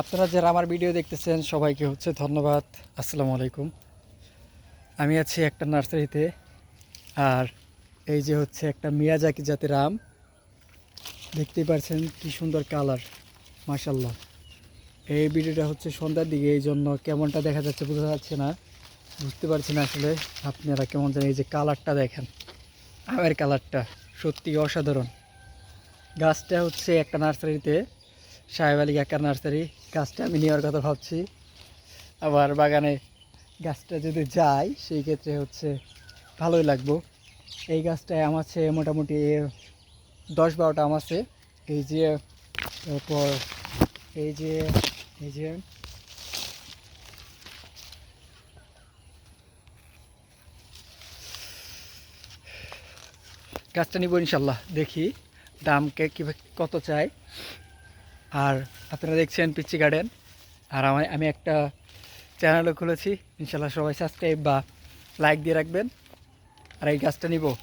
আপনারা যারা আমার ভিডিও দেখতেছেন, সবাইকে হচ্ছে ধন্যবাদ। আসসালামু আলাইকুম। আমি আছি একটা নার্সারিতে, আর এই যে হচ্ছে একটা মিয়াজাকি জাতের আম। দেখতেই পাচ্ছেন কি সুন্দর কালার মাশাল্লাহ এই ভিডিওটা হচ্ছে সন্ধ্যার দিকে, এই জন্য কেমনটা দেখা যাচ্ছে বোঝা যাচ্ছে না। বুঝতে পারছি না আসলে আপনারা কেমন জানেন এই যে কালারটা দেখেন, আমের কালারটা সত্যি অসাধারণ। গাছটা হচ্ছে একটা নার্সারিতে সাহেব আলী কাকার নার্সারি, গাছটা আমি নেওয়ার কথা ভাবছি। আবার বাগানে গাছটা যদি যাই, সেই ক্ষেত্রে হচ্ছে ভালোই লাগবো। এই গাছটায় আম আছে, মোটামুটি দশ বারোটা আম আছে। এই যে, তারপর এই যে এই যে, গাছটা নিব ইনশাল্লাহ, দেখি দামকে কীভাবে, কত চাই আর আপনারা দেখছেন পিচ্ছি গার্ডেন। আর আমি আমি একটা চ্যানেলও খুলেছি। ইনশাল্লাহ সবাই সাবস্ক্রাইব বা লাইক দিয়ে রাখবেন। আর এই গাছটা নিব।